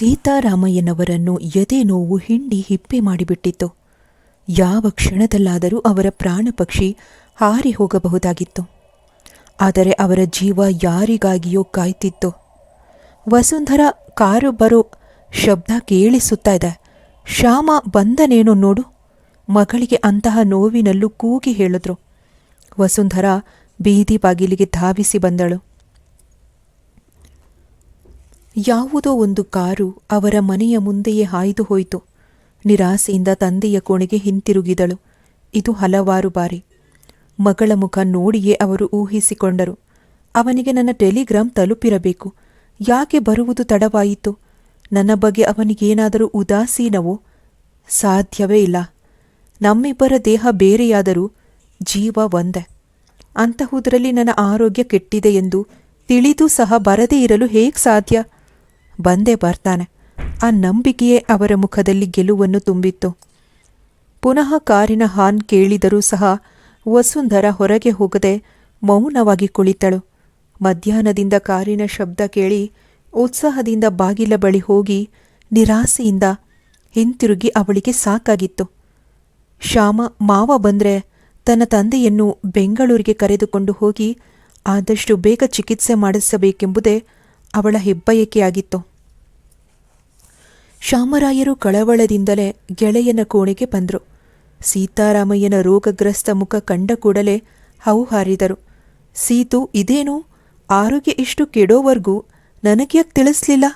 ಸೀತಾರಾಮಯ್ಯನವರನ್ನು ಎದೆ ನೋವು ಹಿಂಡಿ ಹಿಪ್ಪೆ ಮಾಡಿಬಿಟ್ಟಿತ್ತು. ಯಾವ ಕ್ಷಣದಲ್ಲಾದರೂ ಅವರ ಪ್ರಾಣಪಕ್ಷಿ ಹಾರಿ ಹೋಗಬಹುದಾಗಿತ್ತು. ಆದರೆ ಅವರ ಜೀವ ಯಾರಿಗಾಗಿಯೋ ಕಾಯ್ತಿತ್ತು. ವಸುಂಧರ ಕಾರು ಬರೋ ಶಬ್ದ ಕೇಳಿಸುತ್ತಾ ಇದೆ. ಶ್ಯಾಮ ಬಂದನೇನೋ ನೋಡು? ಮಗಳಿಗೆ ಅಂತಹ ನೋವಿನಲ್ಲೂ ಕೂಗಿ ಹೇಳಿದ್ರು. ವಸುಂಧರ ಬೀದಿ ಬಾಗಿಲಿಗೆ ಧಾವಿಸಿ ಬಂದಳು. ಯಾವುದೋ ಒಂದು ಕಾರು ಅವರ ಮನೆಯ ಮುಂದೆಯೇ ಹಾಯ್ದು ಹೋಯಿತು. ನಿರಾಸೆಯಿಂದ ತಂದೆಯ ಕೋಣೆಗೆ ಹಿಂತಿರುಗಿದಳು. ಇದು ಹಲವಾರು ಬಾರಿ. ಮಗಳ ಮುಖ ನೋಡಿಯೇ ಅವರು ಊಹಿಸಿಕೊಂಡರು. ಅವನಿಗೆ ನನ್ನ ಟೆಲಿಗ್ರಾಮ್ ತಲುಪಿರಬೇಕು. ಯಾಕೆ ಬರುವುದು ತಡವಾಯಿತು? ನನ್ನ ಬಗ್ಗೆ ಅವನಿಗೇನಾದರೂ ಉದಾಸೀನವೋ? ಸಾಧ್ಯವೇ ಇಲ್ಲ. ನಮ್ಮಿಬ್ಬರ ದೇಹ ಬೇರೆಯಾದರೂ ಜೀವ ಒಂದೇ. ಅಂತಹುದರಲ್ಲಿ ನನ್ನ ಆರೋಗ್ಯ ಕೆಟ್ಟಿದೆ ಎಂದು ತಿಳಿದು ಸಹ ಬರದೇ ಇರಲು ಹೇಗೆ ಸಾಧ್ಯ? ಬಂದೇ ಬರ್ತಾನೆ. ಆ ನಂಬಿಕೆಯೇ ಅವರ ಮುಖದಲ್ಲಿ ಗೆಲುವನ್ನು ತುಂಬಿತ್ತು. ಪುನಃ ಕಾರಿನ ಹಾನ್ ಕೇಳಿದರೂ ಸಹ ವಸುಂಧರ ಹೊರಗೆ ಹೋಗದೆ ಮೌನವಾಗಿ ಕುಳಿತಳು. ಮಧ್ಯಾಹ್ನದಿಂದ ಕಾರಿನ ಶಬ್ದ ಕೇಳಿ ಉತ್ಸಾಹದಿಂದ ಬಾಗಿಲ ಬಳಿ ಹೋಗಿ ನಿರಾಸೆಯಿಂದ ಹಿಂತಿರುಗಿ ಅವಳಿಗೆ ಸಾಕಾಗಿತ್ತು. ಶ್ಯಾಮ, ಮಾವ ಬಂದ್ರೆ ತನ್ನ ತಂದೆಯನ್ನು ಬೆಂಗಳೂರಿಗೆ ಕರೆದುಕೊಂಡು ಹೋಗಿ ಆದಷ್ಟು ಬೇಗ ಚಿಕಿತ್ಸೆ ಮಾಡಿಸಬೇಕೆಂಬುದೇ ಅವಳ ಹೆಬ್ಬಯಕೆಯಾಗಿತ್ತು. ಶ್ಯಾಮರಾಯರು ಕಳವಳದಿಂದಲೇ ಗೆಳೆಯನ ಕೋಣೆಗೆ ಬಂದರು. ಸೀತಾರಾಮಯ್ಯನ ರೋಗಗ್ರಸ್ತ ಮುಖ ಕಂಡ ಕೂಡಲೇ ಹೌಹಾರಿದರು ಸೀತು, ಇದೇನು? ಆರೋಗ್ಯ ಇಷ್ಟು ಕೆಡೋವರೆಗೂ ನನಗ್ಯಾಕೆ ತಿಳಿಸ್ಲಿಲ್ಲ?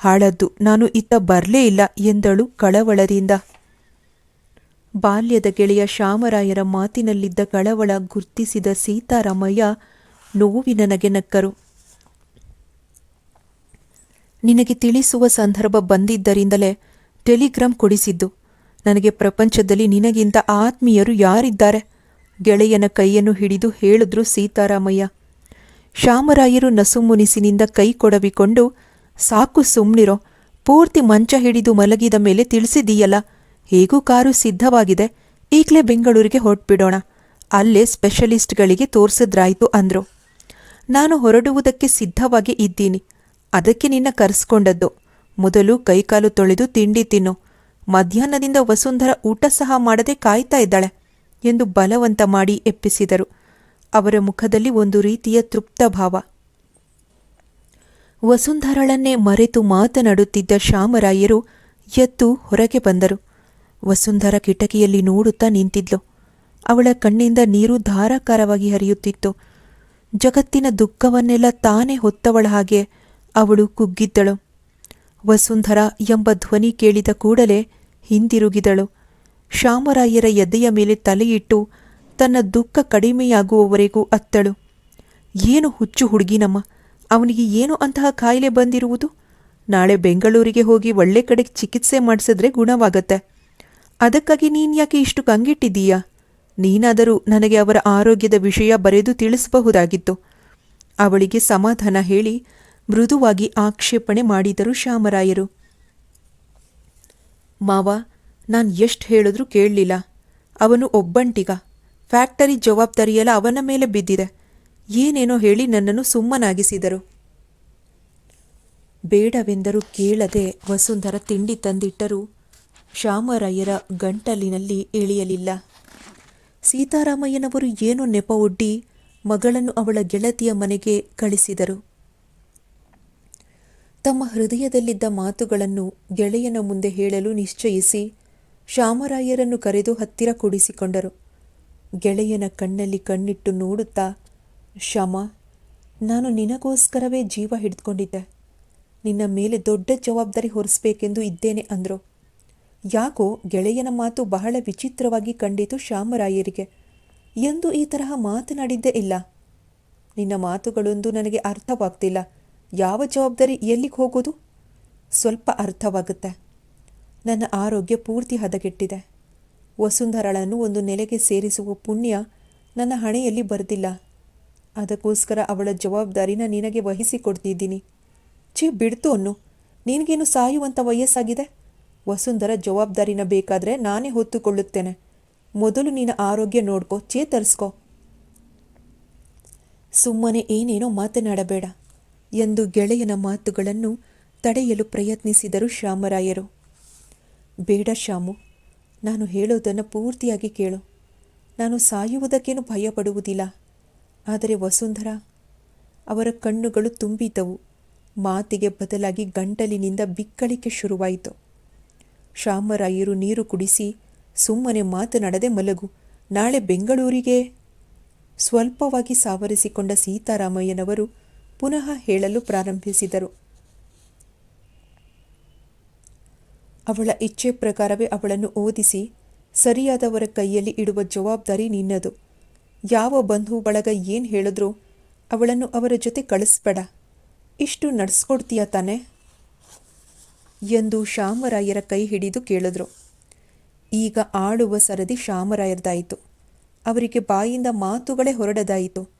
ಹಾಳದ್ದು, ನಾನು ಇತ್ತ ಬರಲೇ ಇಲ್ಲ ಎಂದಳು ಕಳವಳದಿಂದ. ಬಾಲ್ಯದ ಗೆಳೆಯ ಶಾಮರಾಯರ ಮಾತಿನಲ್ಲಿದ್ದ ಕಳವಳ ಗುರ್ತಿಸಿದ ಸೀತಾರಾಮಯ್ಯ ನೋವಿನ ನಗೆ ನಕ್ಕರು. ನಿನಗೆ ತಿಳಿಸುವ ಸಂದರ್ಭ ಬಂದಿದ್ದರಿಂದಲೇ ಟೆಲಿಗ್ರಾಮ್ ಕೊಡಿಸಿದ್ದು. ನನಗೆ ಪ್ರಪಂಚದಲ್ಲಿ ನಿನಗಿಂತ ಆತ್ಮೀಯರು ಯಾರಿದ್ದಾರೆ? ಗೆಳೆಯನ ಕೈಯನ್ನು ಹಿಡಿದು ಹೇಳಿದ್ರು ಸೀತಾರಾಮಯ್ಯ. ಶ್ಯಾಮರಾಯರು ನಸುಮುನಿಸಿನಿಂದ ಕೈ ಕೊಡವಿಕೊಂಡು, ಸಾಕು ಸುಮ್ನಿರೋ, ಪೂರ್ತಿ ಮಂಚ ಹಿಡಿದು ಮಲಗಿದ ಮೇಲೆ ತಿಳಿಸಿದೀಯಲ್ಲ, ಹೇಗೂ ಕಾರು ಸಿದ್ಧವಾಗಿದೆ, ಈಗಲೇ ಬೆಂಗಳೂರಿಗೆ ಹೊರಟ್ಬಿಡೋಣ, ಅಲ್ಲೇ ಸ್ಪೆಷಲಿಸ್ಟ್ಗಳಿಗೆ ತೋರಿಸಿದ್ರಾಯ್ತು, ಅಂದ್ರು. ನಾನು ಹೊರಡುವುದಕ್ಕೆ ಸಿದ್ಧವಾಗಿ ಇದ್ದೀನಿ. ಅದಕ್ಕೆ ನಿನ್ನ ಕರೆಸ್ಕೊಂಡದ್ದು. ಮೊದಲು ಕೈಕಾಲು ತೊಳೆದು ತಿಂಡಿ ತಿನ್ನು. ಮಧ್ಯಾಹ್ನದಿಂದ ವಸುಂಧರ ಊಟ ಸಹ ಮಾಡದೆ ಕಾಯ್ತಾ ಇದ್ದಾಳೆ ಎಂದು ಬಲವಂತ ಮಾಡಿ ಎಪ್ಪಿಸಿದರು. ಅವರ ಮುಖದಲ್ಲಿ ಒಂದು ರೀತಿಯ ತೃಪ್ತ ಭಾವ. ವಸುಂಧರಳನ್ನೇ ಮರೆತು ಮಾತನಾಡುತ್ತಿದ್ದ ಶ್ಯಾಮರಾಯರು ಎದ್ದು ಹೊರಗೆ ಬಂದರು. ವಸುಂಧರ ಕಿಟಕಿಯಲ್ಲಿ ನೋಡುತ್ತಾ ನಿಂತಿದ್ಲು. ಅವಳ ಕಣ್ಣಿಂದ ನೀರು ಧಾರಾಕಾರವಾಗಿ ಹರಿಯುತ್ತಿತ್ತು. ಜಗತ್ತಿನ ದುಃಖವನ್ನೆಲ್ಲ ತಾನೇ ಹೊತ್ತವಳ ಹಾಗೆ ಅವಳು ಕುಗ್ಗಿದ್ದಳು. ವಸುಂಧರ ಎಂಬ ಧ್ವನಿ ಕೇಳಿದ ಕೂಡಲೇ ಹಿಂದಿರುಗಿದಳು. ಶ್ಯಾಮರಾಯರ ಎದೆಯ ಮೇಲೆ ತಲೆಯಿಟ್ಟು ತನ್ನ ದುಃಖ ಕಡಿಮೆಯಾಗುವವರೆಗೂ ಅತ್ತಳು. ಏನು ಹುಚ್ಚು ಹುಡುಗಿನಮ್ಮ, ಅವನಿಗೆ ಏನು ಅಂತಹ ಕಾಯಿಲೆ ಬಂದಿರುವುದು? ನಾಳೆ ಬೆಂಗಳೂರಿಗೆ ಹೋಗಿ ಒಳ್ಳೆ ಕಡೆ ಚಿಕಿತ್ಸೆ ಮಾಡಿಸಿದ್ರೆ ಗುಣವಾಗತ್ತೆ. ಅದಕ್ಕಾಗಿ ನೀನ್ ಯಾಕೆ ಇಷ್ಟು ಕಂಗಿಟ್ಟಿದ್ದೀಯಾ? ನೀನಾದರೂ ನನಗೆ ಅವರ ಆರೋಗ್ಯದ ವಿಷಯ ಬರೆದು ತಿಳಿಸಬಹುದಾಗಿತ್ತು. ಅವಳಿಗೆ ಸಮಾಧಾನ ಹೇಳಿ ಮೃದುವಾಗಿ ಆಕ್ಷೇಪಣೆ ಮಾಡಿದರು ಶ್ಯಾಮರಾಯರು. ಮಾವ, ನಾನು ಎಷ್ಟು ಹೇಳಿದ್ರೂ ಕೇಳಲಿಲ್ಲ. ಅವನು ಒಬ್ಬಂಟಿಗ. ಫ್ಯಾಕ್ಟರಿ ಜವಾಬ್ದಾರಿಯೆಲ್ಲ ಅವನ ಮೇಲೆ ಬಿದ್ದಿದೆ. ಏನೇನೋ ಹೇಳಿ ನನ್ನನ್ನು ಸುಮ್ಮನಾಗಿಸಿದರು. ಬೇಡವೆಂದರೂ ಕೇಳದೆ ವಸುಂಧರ ತಿಂಡಿ ತಂದಿಟ್ಟರೂ ಶ್ಯಾಮರಾಯರ ಗಂಟಲಿನಲ್ಲಿ ಇಳಿಯಲಿಲ್ಲ. ಸೀತಾರಾಮಯ್ಯನವರು ಏನೋ ನೆಪ ಮಗಳನ್ನು ಅವಳ ಗೆಳತಿಯ ಮನೆಗೆ ಕಳಿಸಿದರು. ತಮ್ಮ ಹೃದಯದಲ್ಲಿದ್ದ ಮಾತುಗಳನ್ನು ಗೆಳೆಯನ ಮುಂದೆ ಹೇಳಲು ನಿಶ್ಚಯಿಸಿ ಶ್ಯಾಮರಾಯರನ್ನು ಕರೆದು ಹತ್ತಿರ ಕೂಡಿಸಿಕೊಂಡರು. ಗೆಳೆಯನ ಕಣ್ಣಲ್ಲಿ ಕಣ್ಣಿಟ್ಟು ನೋಡುತ್ತಾ, ಶ್ಯಾಮ, ನಾನು ನಿನಗೋಸ್ಕರವೇ ಜೀವ ಹಿಡಿದುಕೊಂಡಿದ್ದೆ ನಿನ್ನ ಮೇಲೆ ದೊಡ್ಡ ಜವಾಬ್ದಾರಿ ಹೊರಿಸಬೇಕೆಂದು ಇದ್ದೇನೆ, ಅಂದರು. ಯಾಕೋ ಗೆಳೆಯನ ಮಾತು ಬಹಳ ವಿಚಿತ್ರವಾಗಿ ಕಂಡಿತು ಶ್ಯಾಮರಾಯರಿಗೆ. ಎಂದು ಈ ತರಹ ಮಾತನಾಡಿದ್ದೇ ಇಲ್ಲ. ನಿನ್ನ ಮಾತುಗಳೊಂದು ನನಗೆ ಅರ್ಥವಾಗ್ತಿಲ್ಲ. ಯಾವ ಜವಾಬ್ದಾರಿ ಎಲ್ಲಿಗೆ ಹೋಗೋದು? ಸ್ವಲ್ಪ ಅರ್ಥವಾಗುತ್ತೆ. ನನ್ನ ಆರೋಗ್ಯ ಪೂರ್ತಿ ಹದಗೆಟ್ಟಿದೆ. ವಸುಂಧರಳನ್ನು ಒಂದು ನೆಲೆಗೆ ಸೇರಿಸುವ ಪುಣ್ಯ ನನ್ನ ಹಣೆಯಲ್ಲಿ ಬರೆದಿಲ್ಲ. ಅದಕ್ಕೋಸ್ಕರ ಅವಳ ಜವಾಬ್ದಾರಿನ ನಿನಗೆ ವಹಿಸಿಕೊಡ್ತಿದ್ದೀನಿ. ಛೀ, ಬಿಡ್ತು ಅನ್ನು. ನಿನಗೇನು ಸಾಯುವಂಥ ವಯಸ್ಸಾಗಿದೆ? ವಸುಂಧರ ಜವಾಬ್ದಾರಿನ ಬೇಕಾದರೆ ನಾನೇ ಹೊತ್ತುಕೊಳ್ಳುತ್ತೇನೆ. ಮೊದಲು ನಿನ್ನ ಆರೋಗ್ಯ ನೋಡ್ಕೋ, ಚೇತರಿಸ್ಕೋ. ಸುಮ್ಮನೆ ಏನೇನೋ ಮಾತನಾಡಬೇಡ. ಎಂದು ಗೆಳೆಯನ ಮಾತುಗಳನ್ನು ತಡೆಯಲು ಪ್ರಯತ್ನಿಸಿದರು ಶ್ಯಾಮರಾಯರು. ಬೇಡ ಶ್ಯಾಮು, ನಾನು ಹೇಳೋದನ್ನು ಪೂರ್ತಿಯಾಗಿ ಕೇಳು. ನಾನು ಸಾಯುವುದಕ್ಕೇನು ಭಯಪಡುವುದಿಲ್ಲ. ಆದರೆ ವಸುಂಧರ, ಅವರ ಕಣ್ಣುಗಳು ತುಂಬಿದ್ದವು. ಮಾತಿಗೆ ಬದಲಾಗಿ ಗಂಟಲಿನಿಂದ ಬಿಕ್ಕಳಿಕೆ ಶುರುವಾಯಿತು. ಶ್ಯಾಮರಾಯರು ನೀರು ಕುಡಿಸಿ, ಸುಮ್ಮನೆ ಮಾತನಾಡದೆ ಮಲಗು, ನಾಳೆ ಬೆಂಗಳೂರಿಗೆ? ಸ್ವಲ್ಪವಾಗಿ ಸಾವರಿಸಿಕೊಂಡ ಸೀತಾರಾಮಯ್ಯನವರು ಪುನಃ ಹೇಳಲು ಪ್ರಾರಂಭಿಸಿದರು. ಅವಳ ಇಚ್ಛೆ ಪ್ರಕಾರವೇ ಅವಳನ್ನು ಓದಿಸಿ, ಸರಿಯಾದವರ ಕೈಯಲ್ಲಿ ಇಡುವ ಜವಾಬ್ದಾರಿ ನಿನ್ನದು. ಯಾವ ಬಂಧು ಬಳಗ ಏನು ಹೇಳಿದ್ರೂ ಅವಳನ್ನು ಅವರ ಜೊತೆ ಕಳಿಸ್ಬೇಡ. ಇಷ್ಟು ನಡೆಸ್ಕೊಡ್ತೀಯ ತಾನೆ? ಎಂದು ಶ್ಯಾಮರಾಯರ ಕೈ ಹಿಡಿದು ಕೇಳಿದ್ರು. ಈಗ ಆಳುವ ಸರದಿ ಶ್ಯಾಮರಾಯರ್ದಾಯಿತು. ಅವರಿಗೆ ಬಾಯಿಂದ ಮಾತುಗಳೇ ಹೊರಡದಾಯಿತು.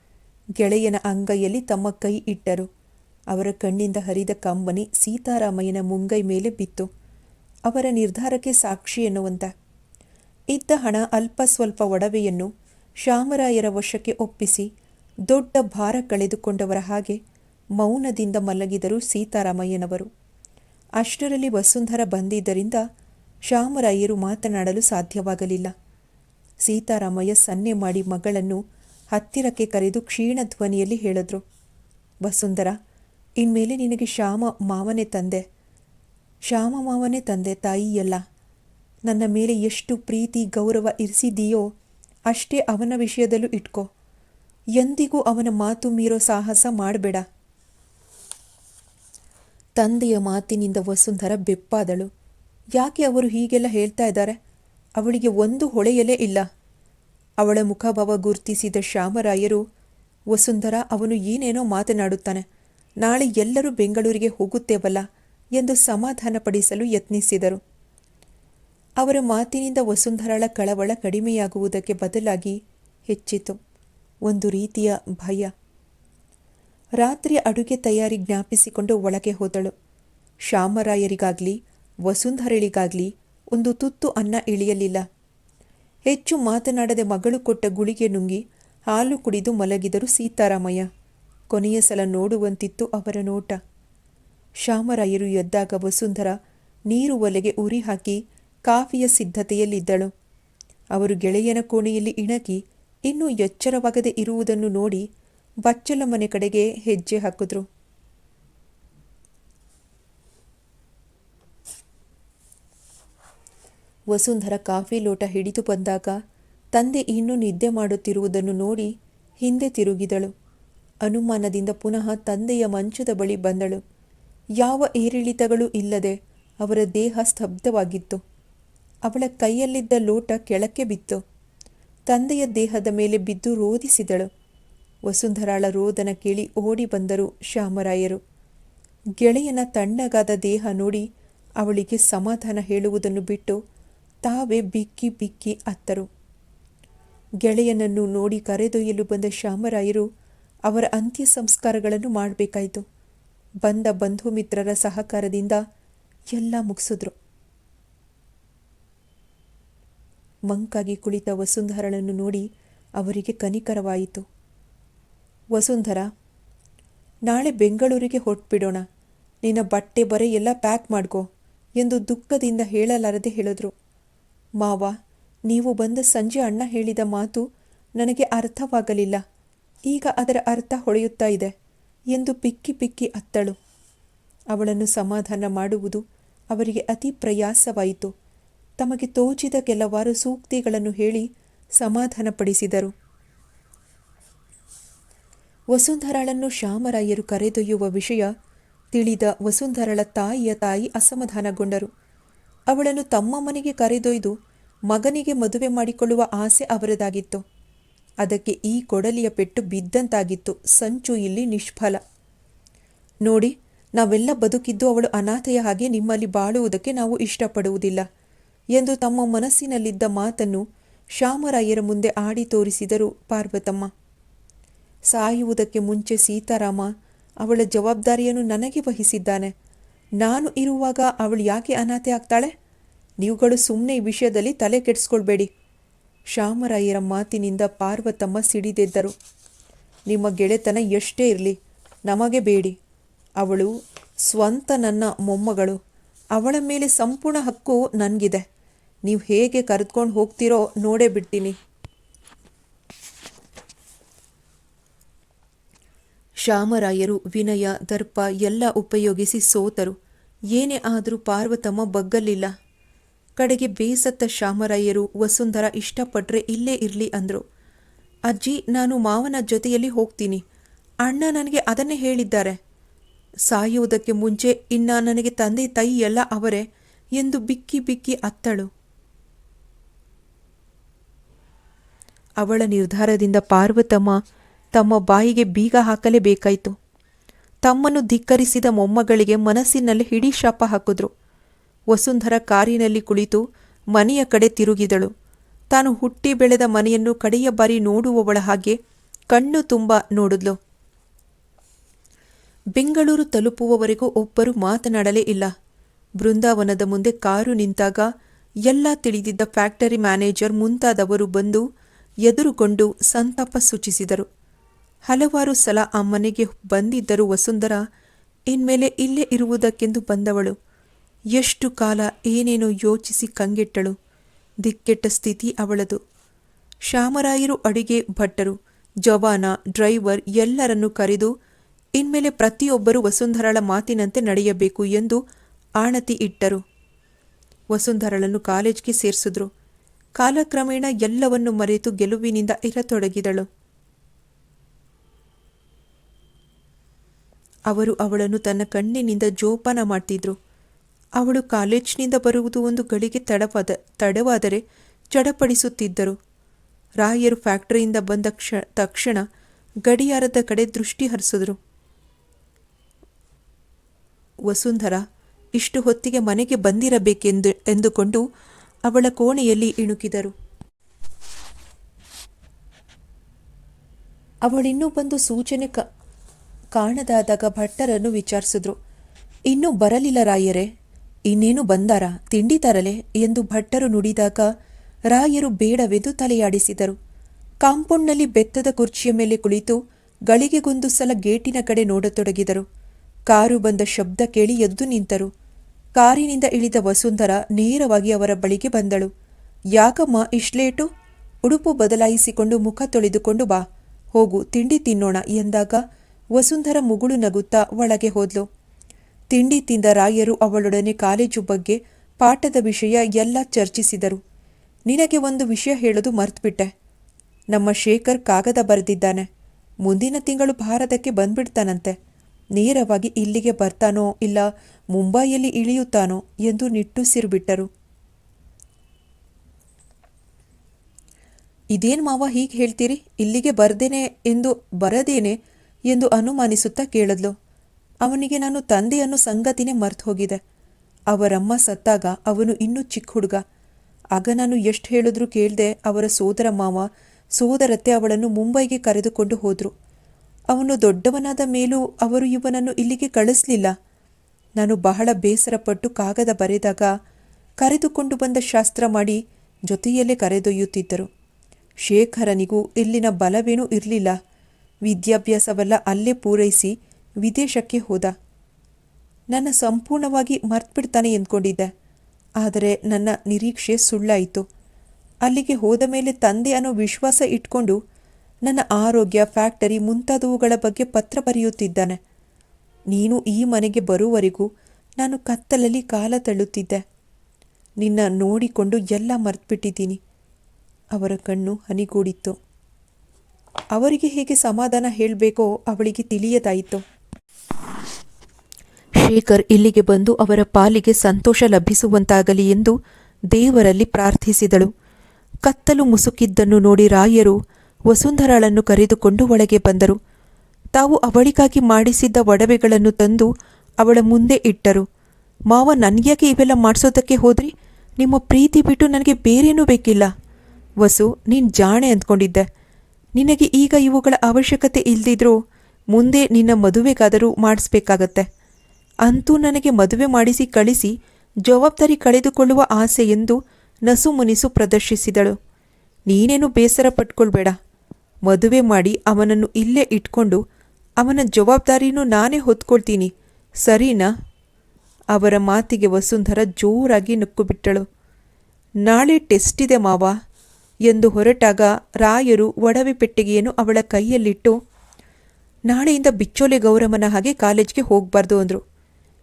ಗೆಳೆಯನ ಅಂಗೈಯಲ್ಲಿ ತಮ್ಮ ಕೈ ಇಟ್ಟರು. ಅವರ ಕಣ್ಣಿಂದ ಹರಿದ ಕಂಬನಿ ಸೀತಾರಾಮಯ್ಯನ ಮುಂಗೈ ಮೇಲೆ ಬಿತ್ತು. ಅವರ ನಿರ್ಧಾರಕ್ಕೆ ಸಾಕ್ಷಿ ಎನ್ನುವಂತ. ಇದ್ದ ಹಣ ಅಲ್ಪ ಸ್ವಲ್ಪ ಒಡವೆಯನ್ನು ಶ್ಯಾಮರಾಯರ ವಶಕ್ಕೆ ಒಪ್ಪಿಸಿ ದೊಡ್ಡ ಭಾರ ಕಳೆದುಕೊಂಡವರ ಹಾಗೆ ಮೌನದಿಂದ ಮಲಗಿದರು ಸೀತಾರಾಮಯ್ಯನವರು. ಅಷ್ಟರಲ್ಲಿ ವಸುಂಧರ ಬಂದಿದ್ದರಿಂದ ಶ್ಯಾಮರಾಯರು ಮಾತನಾಡಲು ಸಾಧ್ಯವಾಗಲಿಲ್ಲ. ಸೀತಾರಾಮಯ್ಯ ಸನ್ನೆ ಮಾಡಿ ಮಗಳನ್ನು ಹತ್ತಿರಕ್ಕೆ ಕರೆದು ಕ್ಷೀಣ ಧ್ವನಿಯಲ್ಲಿ ಹೇಳಿದ್ರು, ವಸುಂಧರ, ಇನ್ಮೇಲೆ ನಿನಗೆ ಶ್ಯಾಮ ಮಾವನೇ ತಂದೆ. ಶ್ಯಾಮ ಮಾವನೇ ತಂದೆ ತಾಯಿಯಲ್ಲ. ನನ್ನ ಮೇಲೆ ಎಷ್ಟು ಪ್ರೀತಿ, ಗೌರವ ಇರಿಸಿದೀಯೋ ಅಷ್ಟೇ ಅವನ ವಿಷಯದಲ್ಲೂ ಇಟ್ಕೋ. ಎಂದಿಗೂ ಅವನ ಮಾತು ಮೀರೋ ಸಾಹಸ ಮಾಡಬೇಡ. ತಂದೆಯ ಮಾತಿನಿಂದ ವಸುಂಧರ ಬೆಪ್ಪಾದಳು. ಯಾಕೆ ಅವರು ಹೀಗೆಲ್ಲ ಹೇಳ್ತಾ ಇದ್ದಾರೆ? ಅವಳಿಗೆ ಒಂದು ಹೊಳೆಯಲೇ ಇಲ್ಲ. ಅವಳ ಮುಖಭಾವ ಗುರುತಿಸಿದ ಶ್ಯಾಮರಾಯರು, ವಸುಂಧರ, ಅವನು ಏನೇನೋ ಮಾತನಾಡುತ್ತಾನೆ. ನಾಳೆ ಎಲ್ಲರೂ ಬೆಂಗಳೂರಿಗೆ ಹೋಗುತ್ತೇವಲ್ಲ? ಎಂದು ಸಮಾಧಾನಪಡಿಸಲು ಯತ್ನಿಸಿದರು. ಅವರ ಮಾತಿನಿಂದ ವಸುಂಧರಳ ಕಳವಳ ಕಡಿಮೆಯಾಗುವುದಕ್ಕೆ ಬದಲಾಗಿ ಹೆಚ್ಚಿತು. ಒಂದು ರೀತಿಯ ಭಯ. ರಾತ್ರಿ ಅಡುಗೆ ತಯಾರಿ ಜ್ಞಾಪಿಸಿಕೊಂಡು ಒಳಗೆ ಹೋದಳು. ಶ್ಯಾಮರಾಯರಿಗಾಗಲಿ, ವಸುಂಧರಳಿಗಾಗಲಿ ಒಂದು ತುತ್ತು ಅನ್ನ ಇಳಿಯಲಿಲ್ಲ. ಹೆಚ್ಚು ಮಾತನಾಡದೆ ಮಗಳು ಕೊಟ್ಟ ಗುಳಿಗೆ ನುಂಗಿ ಹಾಲು ಕುಡಿದು ಮಲಗಿದರು ಸೀತಾರಾಮಯ್ಯ. ಕೊನೆಯ ಸಲ ನೋಡುವಂತಿತ್ತು ಅವರ ನೋಟ. ಶ್ಯಾಮರಾಯರು ಎದ್ದಾಗ ವಸುಂಧರ ನೀರು ಒಲೆಗೆ ಉರಿ ಹಾಕಿ ಕಾಫಿಯ ಸಿದ್ಧತೆಯಲ್ಲಿದ್ದಳು. ಅವರು ಗೆಳೆಯನ ಕೋಣೆಯಲ್ಲಿ ಇಣಕಿ ಇನ್ನೂ ಎಚ್ಚರವಾಗದೆ ಇರುವುದನ್ನು ನೋಡಿ ಬಚ್ಚಲ ಮನೆ ಕಡೆಗೆ ಹೆಜ್ಜೆ ಹಾಕಿದ್ರು. ವಸುಂಧರ ಕಾಫಿ ಲೋಟ ಹಿಡಿದು ಬಂದಾಗ ತಂದೆ ಇನ್ನೂ ನಿದ್ದೆ ಮಾಡುತ್ತಿರುವುದನ್ನು ನೋಡಿ ಹಿಂದೆ ತಿರುಗಿದಳು. ಅನುಮಾನದಿಂದ ಪುನಃ ತಂದೆಯ ಮಂಚದ ಬಳಿ ಬಂದಳು. ಯಾವ ಏರಿಳಿತಗಳೂ ಇಲ್ಲದೆ ಅವರ ದೇಹ ಸ್ತಬ್ಧವಾಗಿತ್ತು. ಅವಳ ಕೈಯಲ್ಲಿದ್ದ ಲೋಟ ಕೆಳಕ್ಕೆ ಬಿತ್ತು. ತಂದೆಯ ದೇಹದ ಮೇಲೆ ಬಿದ್ದು ರೋಧಿಸಿದಳು. ವಸುಂಧರಾಳ ರೋದನ ಕೇಳಿ ಓಡಿ ಬಂದರು ಶ್ಯಾಮರಾಯರು. ಗೆಳೆಯನ ತಣ್ಣಗಾದ ದೇಹ ನೋಡಿ ಅವಳಿಗೆ ಸಮಾಧಾನ ಹೇಳುವುದನ್ನು ಬಿಟ್ಟು ತಾವೇ ಬಿಕ್ಕಿ ಬಿಕ್ಕಿ ಅತ್ತರು. ಗೆಳೆಯನನ್ನು ನೋಡಿ ಕರೆದೊಯ್ಯಲು ಬಂದ ಶ್ಯಾಮರಾಯರು ಅವರ ಅಂತ್ಯ ಸಂಸ್ಕಾರಗಳನ್ನು ಮಾಡಬೇಕಾಯಿತು. ಬಂದ ಬಂಧು ಮಿತ್ರರ ಸಹಕಾರದಿಂದ ಎಲ್ಲ ಮುಗಿಸಿದ್ರು. ಮಂಕಾಗಿ ಕುಳಿತ ವಸುಂಧರಳನ್ನು ನೋಡಿ ಅವರಿಗೆ ಕನಿಕರವಾಯಿತು. ವಸುಂಧರ, ನಾಳೆ ಬೆಂಗಳೂರಿಗೆ ಹೊರಟ್ಬಿಡೋಣ. ನಿನ್ನ ಬಟ್ಟೆ ಬರೆ ಎಲ್ಲ ಪ್ಯಾಕ್ ಮಾಡ್ಕೋ ಎಂದು ದುಃಖದಿಂದ ಹೇಳಲಾರದೆ ಹೇಳಿದ್ರು. ಮಾವ, ನೀವು ಬಂದ ಸಂಜೆ ಅಣ್ಣ ಹೇಳಿದ ಮಾತು ನನಗೆ ಅರ್ಥವಾಗಲಿಲ್ಲ. ಈಗ ಅದರ ಅರ್ಥ ಹೊಳೆಯುತ್ತಾ ಇದೆ ಎಂದು ಪಿಕ್ಕಿ ಪಿಕ್ಕಿ ಅತ್ತಳು. ಅವಳನ್ನು ಸಮಾಧಾನ ಮಾಡುವುದು ಅವರಿಗೆ ಅತಿ ಪ್ರಯಾಸವಾಯಿತು. ತಮಗೆ ತೋಚಿದ ಕೆಲವಾರು ಸೂಕ್ತಿಗಳನ್ನು ಹೇಳಿ ಸಮಾಧಾನಪಡಿಸಿದರು. ವಸುಂಧರಳನ್ನು ಶ್ಯಾಮರಾಯರು ಕರೆದೊಯ್ಯುವ ವಿಷಯ ತಿಳಿದ ವಸುಂಧರಳ ತಾಯಿಯ ತಾಯಿ ಅಸಮಾಧಾನಗೊಂಡರು. ಅವಳನ್ನು ತಮ್ಮ ಮನೆಗೆ ಕರೆದೊಯ್ದು ಮಗನಿಗೆ ಮದುವೆ ಮಾಡಿಕೊಳ್ಳುವ ಆಸೆ ಅವರದಾಗಿತ್ತು. ಅದಕ್ಕೆ ಈ ಕೊಡಲಿಯ ಪೆಟ್ಟು ಬಿದ್ದಂತಾಗಿತ್ತು ಸಂಚು ಇಲ್ಲಿ ನಿಷ್ಫಲ. ನೋಡಿ, ನಾವೆಲ್ಲ ಬದುಕಿದ್ದು ಅವಳು ಅನಾಥೆಯ ಹಾಗೆ ನಿಮ್ಮಲ್ಲಿ ಬಾಳುವುದಕ್ಕೆ ನಾವು ಇಷ್ಟಪಡುವುದಿಲ್ಲ ಎಂದು ತಮ್ಮ ಮನಸ್ಸಿನಲ್ಲಿದ್ದ ಮಾತನ್ನು ಶ್ಯಾಮರಾಯರ ಮುಂದೆ ಆಡಿ ತೋರಿಸಿದರು ಪಾರ್ವತಮ್ಮ. ಸಾಯುವುದಕ್ಕೆ ಮುಂಚೆ ಸೀತಾರಾಮ ಅವಳ ಜವಾಬ್ದಾರಿಯನ್ನು ನನಗೆ ವಹಿಸಿದ್ದಾನೆ. ನಾನು ಇರುವಾಗ ಅವಳು ಯಾಕೆ ಅನಾಥೆ ಆಗ್ತಾಳೆ? ನೀವುಗಳು ಸುಮ್ಮನೆ ಈ ವಿಷಯದಲ್ಲಿ ತಲೆ ಕೆಡಿಸ್ಕೊಳ್ಬೇಡಿ. ಶ್ಯಾಮರಾಯರ ಮಾತಿನಿಂದ ಪಾರ್ವತಮ್ಮ ಸಿಡಿದೆದ್ದರು ನಿಮ್ಮ ಗೆಳೆತನ ಎಷ್ಟೇ ಇರಲಿ, ನಮಗೆ ಬೇಡಿ. ಅವಳು ಸ್ವಂತ ನನ್ನ ಮೊಮ್ಮಗಳು. ಅವಳ ಮೇಲೆ ಸಂಪೂರ್ಣ ಹಕ್ಕು ನನಗಿದೆ. ನೀವು ಹೇಗೆ ಕರೆದುಕೊಂಡು ಹೋಗ್ತೀರೋ ನೋಡೇ ಬಿಡ್ತೀನಿ. ಶ್ಯಾಮರಾಯರು ವಿನಯ, ದರ್ಪ ಎಲ್ಲ ಉಪಯೋಗಿಸಿ ಸೋತರು. ಏನೇ ಆದರೂ ಪಾರ್ವತಮ್ಮ ಬಗ್ಗಲಿಲ್ಲ ಕಡೆಗೆ ಬೇಸತ್ತ ಶ್ಯಾಮರಾಯರು ವಸುಂಧರ ಇಷ್ಟಪಟ್ರೆ ಇಲ್ಲೇ ಇರಲಿ ಅಂದರು. ಅಜ್ಜಿ, ನಾನು ಮಾವನ ಜೊತೆಯಲ್ಲಿ ಹೋಗ್ತೀನಿ. ಅಣ್ಣ ನನಗೆ ಅದನ್ನೇ ಹೇಳಿದ್ದಾರೆ. ಸಾಯುವುದಕ್ಕೆ ಮುಂಚೆ ಇನ್ನ ನನಗೆ ತಂದೆ ತಾಯಿ ಎಲ್ಲ ಅವರೇ ಎಂದು ಬಿಕ್ಕಿ ಬಿಕ್ಕಿ ಅತ್ತಳು. ಅವಳ ನಿರ್ಧಾರದಿಂದ ಪಾರ್ವತಮ್ಮ ತಮ್ಮ ಬಾಯಿಗೆ ಬೀಗ ಹಾಕಲೇಬೇಕಾಯಿತು. ತಮ್ಮನ್ನು ಧಿಕ್ಕರಿಸಿದ ಮೊಮ್ಮಗಳಿಗೆ ಮನಸ್ಸಿನಲ್ಲಿ ಹಿಡಿ ಶಾಪ ಹಾಕಿದ್ರು. ವಸುಂಧರ ಕಾರಿನಲ್ಲಿ ಕುಳಿತು ಮನೆಯ ಕಡೆ ತಿರುಗಿದಳು. ತಾನು ಹುಟ್ಟಿ ಬೆಳೆದ ಮನೆಯನ್ನು ಕಡೆಯ ಬಾರಿ ನೋಡುವವಳ ಹಾಗೆ ಕಣ್ಣು ತುಂಬ ನೋಡಿದ್ಲು. ಬೆಂಗಳೂರು ತಲುಪುವವರೆಗೂ ಒಬ್ಬರು ಮಾತನಾಡಲೇ ಇಲ್ಲ. ಬೃಂದಾವನದ ಮುಂದೆ ಕಾರು ನಿಂತಾಗ ಎಲ್ಲ ತಿಳಿದಿದ್ದ ಫ್ಯಾಕ್ಟರಿ ಮ್ಯಾನೇಜರ್ ಮುಂತಾದವರು ಬಂದು ಎದುರುಗೊಂಡು ಸಂತಾಪ ಸೂಚಿಸಿದರು. ಹಲವಾರು ಸಲ ಆ ಮನೆಗೆ ಬಂದಿದ್ದರು ವಸುಂಧರ, ಇನ್ಮೇಲೆ ಇಲ್ಲೇ ಇರುವುದಕ್ಕೆಂದು ಬಂದವಳು. ಎಷ್ಟು ಕಾಲ ಏನೇನೋ ಯೋಚಿಸಿ ಕಂಗೆಟ್ಟಳು. ದಿಕ್ಕೆಟ್ಟ ಸ್ಥಿತಿ ಅವಳದು. ಶ್ಯಾಮರಾಯರು ಅಡಿಗೆ ಭಟ್ಟರು, ಜವಾನ, ಡ್ರೈವರ್ ಎಲ್ಲರನ್ನೂ ಕರೆದು, ಇನ್ಮೇಲೆ ಪ್ರತಿಯೊಬ್ಬರೂ ವಸುಂಧರಳ ಮಾತಿನಂತೆ ನಡೆಯಬೇಕು ಎಂದು ಆಣತಿ ಇಟ್ಟರು. ವಸುಂಧರಳನ್ನು ಕಾಲೇಜ್ಗೆ ಸೇರಿಸಿದ್ರು. ಕಾಲಕ್ರಮೇಣ ಎಲ್ಲವನ್ನು ಮರೆತು ಗೆಲುವಿನಿಂದ ಇರತೊಡಗಿದಳು. ಅವರು ಅವಳನ್ನು ತನ್ನ ಕಣ್ಣಿನಿಂದ ಜೋಪಾನ ಮಾಡ್ತಿದ್ರು. ಅವಳು ಕಾಲೇಜ್ನಿಂದ ಬರುವುದು ಒಂದು ಗಳಿಗೆ ತಡವಾದ, ತಡವಾದರೆ ಚಡಪಡಿಸುತ್ತಿದ್ದರು. ರಾಯರು ಫ್ಯಾಕ್ಟರಿಯಿಂದ ಬಂದ ಕ್ಷ, ತಕ್ಷಣ ಗಡಿಯಾರದ ಕಡೆ ದೃಷ್ಟಿ ಹರಿಸಿದ್ರು. ವಸುಂಧರ, ಇಷ್ಟು ಹೊತ್ತಿಗೆ ಮನೆಗೆ ಬಂದಿರಬೇಕೆಂದು, ಎಂದುಕೊಂಡು ಅವಳ ಕೋಣೆಯಲ್ಲಿ ಇಣುಕಿದರು. ಅವಳಿನ್ನೂ ಬಂದು ಸೂಚನೆ ಕ ಕಾಣದಾದಾಗ ಭಟ್ಟರನ್ನು ವಿಚಾರಿಸಿದ್ರು. ಇನ್ನೂ ಬರಲಿಲ್ಲ ರಾಯರೇ, ಇನ್ನೇನು ಬಂದಾರ, ತಿಂಡಿ ತರಲೆ? ಎಂದು ಭಟ್ಟರು ನುಡಿದಾಗ ರಾಯರು ಬೇಡವೆಂದು ತಲೆಯಾಡಿಸಿದರು. ಕಾಂಪೌಂಡ್ನಲ್ಲಿ ಬೆತ್ತದ ಕುರ್ಚಿಯ ಮೇಲೆ ಕುಳಿತು ಗಳಿಗೆಗೊಂದು ಸಲ ಗೇಟಿನ ಕಡೆ ನೋಡತೊಡಗಿದರು. ಕಾರು ಬಂದ ಶಬ್ದ ಕೇಳಿ ಎದ್ದು ನಿಂತರು. ಕಾರಿನಿಂದ ಇಳಿದ ವಸುಂಧರ ನೇರವಾಗಿ ಅವರ ಬಳಿಗೆ ಬಂದಳು. ಯಾಕಮ್ಮ, ಇಷ್ಲೇಟು? ಉಡುಪು ಬದಲಾಯಿಸಿಕೊಂಡು ಮುಖ ತೊಳೆದುಕೊಂಡು ಬಾ, ಹೋಗು, ತಿಂಡಿ ತಿನ್ನೋಣ ಎಂದಾಗ ವಸುಂಧರ ಮುಗುಳು ನಗುತ್ತಾ ಒಳಗೆ ಹೋದ್ಲು. ತಿಂಡಿ ತಿಂದ ರಾಯರು ಅವಳೊಡನೆ ಕಾಲೇಜು ಬಗ್ಗೆ ಪಾಠದ ವಿಷಯ ಎಲ್ಲ ಚರ್ಚಿಸಿದರು. ನಿನಗೆ ಒಂದು ವಿಷಯ ಹೇಳೋದು ಮರ್ತ್ಬಿಟ್ಟೆ. ನಮ್ಮ ಶೇಖರ್ ಕಾಗದ ಬರೆದಿದ್ದಾನೆ. ಮುಂದಿನ ತಿಂಗಳು ಭಾರತಕ್ಕೆ ಬಂದ್ಬಿಡ್ತಾನಂತೆ. ನೇರವಾಗಿ ಇಲ್ಲಿಗೆ ಬರ್ತಾನೋ ಇಲ್ಲ ಮುಂಬೈಯಲ್ಲಿ ಇಳಿಯುತ್ತಾನೋ ಎಂದು ನಿಟ್ಟುಸಿರುಬಿಟ್ಟರು. ಇದೇನು ಮಾವ ಹೀಗೆ ಹೇಳ್ತೀರಿ? ಇಲ್ಲಿಗೆ ಬರ್ದೇನೆ ಎಂದು ಬರದೇನೆ ಎಂದು ಅನುಮಾನಿಸುತ್ತಾ ಕೇಳಿದ್ಲು. ಅವನಿಗೆ ನಾನು ತಂದೆ ಅನ್ನೋ ಸಂಗತಿನೇ ಮರ್ತು ಹೋಗಿದೆ. ಅವರಮ್ಮ ಸತ್ತಾಗ ಅವನು ಇನ್ನೂ ಚಿಕ್ಕ ಹುಡುಗ. ಆಗ ನಾನು ಎಷ್ಟು ಹೇಳಿದ್ರೂ ಕೇಳದೆ ಅವರ ಸೋದರ ಮಾವ, ಸೋದರತ್ತೆ ಅವಳನ್ನು ಮುಂಬೈಗೆ ಕರೆದುಕೊಂಡು ಹೋದರು. ಅವನು ದೊಡ್ಡವನಾದ ಮೇಲೂ ಅವರು ಇವನನ್ನು ಇಲ್ಲಿಗೆ ಕಳಿಸ್ಲಿಲ್ಲ. ನಾನು ಬಹಳ ಬೇಸರಪಟ್ಟು ಕಾಗದ ಬರೆದಾಗ ಕರೆದುಕೊಂಡು ಬಂದ ಶಾಸ್ತ್ರ ಮಾಡಿ ಜೊತೆಯಲ್ಲೇ ಕರೆದೊಯ್ಯುತ್ತಿದ್ದರು. ಶೇಖರನಿಗೂ ಇಲ್ಲಿನ ಬಲವೇನೂ ಇರಲಿಲ್ಲ. ವಿದ್ಯಾಭ್ಯಾಸವೆಲ್ಲ, ಅಲ್ಲೇ ಪೂರೈಸಿ ವಿದೇಶಕ್ಕೆ ಹೋದ. ನನ್ನ ಸಂಪೂರ್ಣವಾಗಿ ಮರ್ತ್ಬಿಡ್ತಾನೆ ಎಂದ್ಕೊಂಡಿದ್ದೆ. ಆದರೆ ನನ್ನ ನಿರೀಕ್ಷೆ ಸುಳ್ಳಾಯಿತು. ಅಲ್ಲಿಗೆ ಹೋದ ಮೇಲೆ ತಂದೆ ಅನ್ನೋ ವಿಶ್ವಾಸ ಇಟ್ಕೊಂಡು ನನ್ನ ಆರೋಗ್ಯ, ಫ್ಯಾಕ್ಟರಿ ಮುಂತಾದವುಗಳ ಬಗ್ಗೆ ಪತ್ರ ಬರೆಯುತ್ತಿದ್ದಾನೆ. ನೀನು ಈ ಮನೆಗೆ ಬರುವವರೆಗೂ ನಾನು ಕತ್ತಲಲ್ಲಿ ಕಾಲ ತಳ್ಳುತ್ತಿದ್ದೆ. ನಿನ್ನ ನೋಡಿಕೊಂಡು ಎಲ್ಲ ಮರ್ತ್ಬಿಟ್ಟಿದ್ದೀನಿ. ಅವರ ಕಣ್ಣು ಹನಿಗೂಡಿತ್ತು. ಅವರಿಗೆ ಹೇಗೆ ಸಮಾಧಾನ ಹೇಳಬೇಕೋ ಅವಳಿಗೆ ತಿಳಿಯದಾಯಿತು. ಶೇಖರ್ ಇಲ್ಲಿಗೆ ಬಂದು ಅವರ ಪಾಲಿಗೆ ಸಂತೋಷ ಲಭಿಸುವಂತಾಗಲಿ ಎಂದು ದೇವರಲ್ಲಿ ಪ್ರಾರ್ಥಿಸಿದಳು. ಕತ್ತಲು ಮುಸುಕಿದ್ದನ್ನು ನೋಡಿ ರಾಯರು ವಸುಂಧರಾಳನ್ನು ಕರೆದುಕೊಂಡು ಒಳಗೆ ಬಂದರು. ತಾವು ಅವಳಿಗಾಗಿ ಮಾಡಿಸಿದ್ದ ಒಡವೆಗಳನ್ನು ತಂದು ಅವಳ ಮುಂದೆ ಇಟ್ಟರು. ಮಾವ, ನನಗ್ಯಾಕೆ ಇವೆಲ್ಲ ಮಾಡಿಸೋದಕ್ಕೆ ಹೋದ್ರಿ? ನಿಮ್ಮ ಪ್ರೀತಿ ಬಿಟ್ಟು ನನಗೆ ಬೇರೇನೂ ಬೇಕಿಲ್ಲ. ವಸು, ನೀನು ಜಾಣೆ ಅಂದ್ಕೊಂಡಿದ್ದೆ. ನಿನಗೆ ಈಗ ಇವುಗಳ ಅವಶ್ಯಕತೆ ಇಲ್ದಿದ್ರೂ ಮುಂದೆ ನಿನ್ನ ಮದುವೆಗಾದರೂ ಮಾಡಿಸ್ಬೇಕಾಗತ್ತೆ. ಅಂತೂ ನನಗೆ ಮದುವೆ ಮಾಡಿಸಿ ಕಳಿಸಿ ಜವಾಬ್ದಾರಿ ಕಳೆದುಕೊಳ್ಳುವ ಆಸೆ ಎಂದು ನಸು ಮುನಿಸು ಪ್ರದರ್ಶಿಸಿದಳು. ನೀನೇನು ಬೇಸರ ಪಟ್ಕೊಳ್ಬೇಡ. ಮದುವೆ ಮಾಡಿ ಅವನನ್ನು ಇಲ್ಲೇ ಇಟ್ಕೊಂಡು ಅವನ ಜವಾಬ್ದಾರಿನೂ ನಾನೇ ಹೊತ್ಕೊಳ್ತೀನಿ. ಸರಿನಾ? ಅವರ ಮಾತಿಗೆ ವಸುಂಧರ ಜೋರಾಗಿ ನಕ್ಕುಬಿಟ್ಟಳು. ನಾಳೆ ಟೆಸ್ಟ್ ಇದೆ ಮಾವ. ಎಂದು ಹೊರಟಾಗ ರಾಯರು ಒಡವೆ ಪೆಟ್ಟಿಗೆಯನ್ನು ಅವಳ ಕೈಯಲ್ಲಿಟ್ಟು, ನಾಳೆಯಿಂದ ಬಿಚ್ಚೋಲೆ ಗೌರಮ್ಮನ ಹಾಗೆ ಕಾಲೇಜ್ಗೆ ಹೋಗಬಾರ್ದು ಅಂದರು.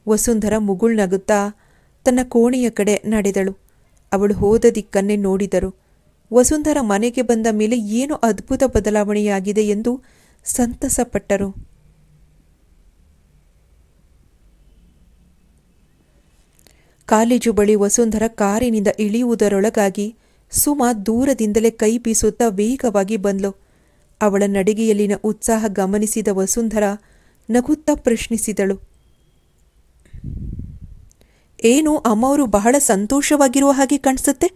ವಸುಂಧರ ಮುಗುಳ್ನಗುತ್ತಾ ತನ್ನ ಕೋಣೆಯ ಕಡೆ ನಡೆದಳು. ಅವಳು ಹೋದ ದಿಕ್ಕನ್ನೇ ನೋಡಿದರು. ವಸುಂಧರ ಮನೆಗೆ ಬಂದ ಮೇಲೆ ಏನು ಅದ್ಭುತ ಬದಲಾವಣೆಯಾಗಿದೆ ಎಂದು ಸಂತಸಪಟ್ಟರು. ಕಾಲೇಜು ಬಳಿ ವಸುಂಧರ ಕಾರಿನಿಂದ ಇಳಿಯುವುದರೊಳಗಾಗಿ ಸುಮಾ ದೂರದಿಂದಲೇ ಕೈ ಬೀಸುತ್ತಾ ವೇಗವಾಗಿ ಬಂದ್ಲು. ಅವಳ ನಡಿಗೆಯಲ್ಲಿನ ಉತ್ಸಾಹ ಗಮನಿಸಿದ ವಸುಂಧರ ನಗುತ್ತಾ ಪ್ರಶ್ನಿಸಿದಳು. ಏನು ಅಮ್ಮವರು ಬಹಳ ಸಂತೋಷವಾಗಿರುವ ಹಾಗೆ ಕಾಣಿಸುತ್ತೆ?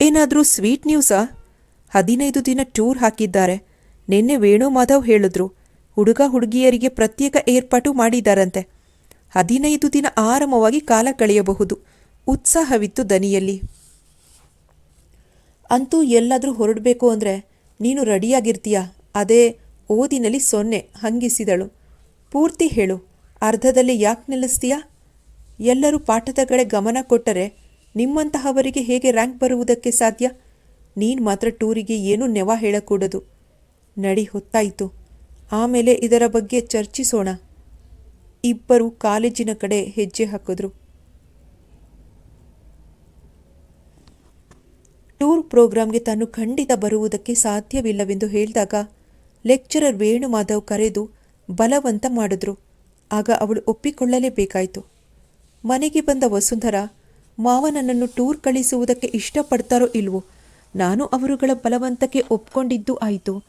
ಏನಾದರೂ ಸ್ವೀಟ್ ನ್ಯೂಸಾ? ಹದಿನೈದು ದಿನ ಟೂರ್ ಹಾಕಿದ್ದಾರೆ. ನಿನ್ನೆ ವೇಣು ಮಾಧವ್ ಹೇಳಿದ್ರು, ಹುಡುಗ ಹುಡುಗಿಯರಿಗೆ ಪ್ರತ್ಯೇಕ ಏರ್ಪಾಟು ಮಾಡಿದ್ದಾರಂತೆ ಹದಿನೈದು ದಿನ ಆರಾಮವಾಗಿ ಕಾಲ ಕಳೆಯಬಹುದು. ಉತ್ಸಾಹವಿತ್ತು ದನಿಯಲ್ಲಿ. ಅಂತೂ ಎಲ್ಲಾದರೂ ಹೊರಡಬೇಕು ಅಂದರೆ ನೀನು ರೆಡಿಯಾಗಿರ್ತೀಯ? ಅದೇ ಓದಿನಲ್ಲಿ ಸೊನ್ನೆ, ಹಂಗಿಸಿದಳು. ಪೂರ್ತಿ ಹೇಳು, ಅರ್ಧದಲ್ಲಿ ಯಾಕೆ ನಿಲ್ಲಿಸ್ತೀಯಾ ಎಲ್ಲರೂ ಪಾಠದ ಕಡೆ ಗಮನ ಕೊಟ್ಟರೆ ನಿಮ್ಮಂತಹವರಿಗೆ ಹೇಗೆ ರ್ಯಾಂಕ್ ಬರುವುದಕ್ಕೆ ಸಾಧ್ಯ? ನೀನು ಮಾತ್ರ ಟೂರಿಗೆ ಏನೂ ನೆವ ಹೇಳಕೂಡದು. ನಡಿ, ಹೊತ್ತಾಯಿತು. ಆಮೇಲೆ ಇದರ ಬಗ್ಗೆ ಚರ್ಚಿಸೋಣ. ಇಬ್ಬರು ಕಾಲೇಜಿನ ಕಡೆ ಹೆಜ್ಜೆ ಹಾಕಿದ್ರು. ಟೂರ್ ಪ್ರೋಗ್ರಾಂಗೆ ತಾನು ಖಂಡಿತ ಬರುವುದಕ್ಕೆ ಸಾಧ್ಯವಿಲ್ಲವೆಂದು ಹೇಳಿದಾಗ ಲೆಕ್ಚರರ್ ವೇಣುಮಾಧವ್ ಕರೆದು ಬಲವಂತ ಮಾಡಿದ್ರು. ಆಗ ಅವಳು ಒಪ್ಪಿಕೊಳ್ಳಲೇಬೇಕಾಯಿತು. ಮನೆಗೆ ಬಂದ ವಸುಂಧರ ಮಾವ ನನ್ನನ್ನು ಟೂರ್ ಕಳಿಸುವುದಕ್ಕೆ ಇಷ್ಟಪಡ್ತಾರೋ ಇಲ್ವೋ? ನಾನು ಅವರುಗಳ ಬಲವಂತಕ್ಕೆ ಒಪ್ಕೊಂಡಿದ್ದು ಆಯಿತು.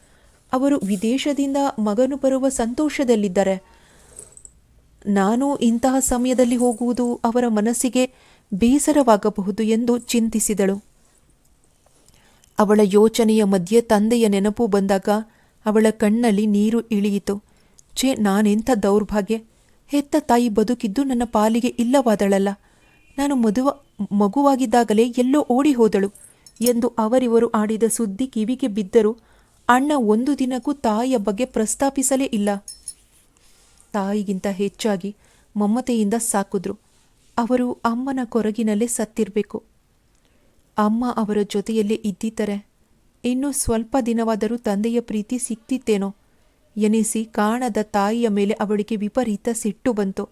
ಅವರು ವಿದೇಶದಿಂದ ಮಗನು ಬರುವ ಸಂತೋಷದಲ್ಲಿದ್ದಾರೆ. ನಾನು ಇಂತಹ ಸಮಯದಲ್ಲಿ ಹೋಗುವುದು ಅವರ ಮನಸ್ಸಿಗೆ ಬೇಸರವಾಗಬಹುದು ಎಂದು ಚಿಂತಿಸಿದಳು. ಅವಳ ಯೋಚನೆಯ ಮಧ್ಯೆ ತಂದೆಯ ನೆನಪು ಬಂದಾಗ ಅವಳ ಕಣ್ಣಲ್ಲಿ ನೀರು ಇಳಿಯಿತು. ಛೇ, ನಾನೆಂಥ ದೌರ್ಭಾಗ್ಯ. ಹೆತ್ತ ತಾಯಿ ಬದುಕಿದ್ದು ನನ್ನ ಪಾಲಿಗೆ ಇಲ್ಲವಾದಳಲ್ಲ. ನಾನು ಮದುವ, ಮಗುವಾಗಿದ್ದಾಗಲೇ ಎಲ್ಲೋ ಓಡಿ ಹೋದಳು ಎಂದು ಅವರಿವರು ಆಡಿದ ಸುದ್ದಿ ಕಿವಿಗೆ ಬಿದ್ದರೂ ಅಣ್ಣ ಒಂದು ದಿನಕ್ಕೂ ತಾಯಿಯ ಬಗ್ಗೆ ಪ್ರಸ್ತಾಪಿಸಲೇ ಇಲ್ಲ. ತಾಯಿಗಿಂತ ಹೆಚ್ಚಾಗಿ ಮಮತೆಯಿಂದ ಸಾಕಿದ್ರು. ಅವರು ಅಮ್ಮನ ಕೊರಗಿನಲ್ಲೇ ಸತ್ತಿರಬೇಕು. ಅಮ್ಮ ಅವರ ಜೊತೆಯಲ್ಲೇ ಇದ್ದಿದ್ದರೆ, ಇನ್ನೂ ಸ್ವಲ್ಪ ದಿನವಾದರೂ ತಂದೆಯ ಪ್ರೀತಿ ಸಿಕ್ತಿತ್ತೇನೋ? ಎನಿಸಿ ಕಾಣದ ತಾಯಿಯ ಮೇಲೆ ಅವಳಿಗೆ ವಿಪರೀತ ಸಿಟ್ಟು ಬಂತು.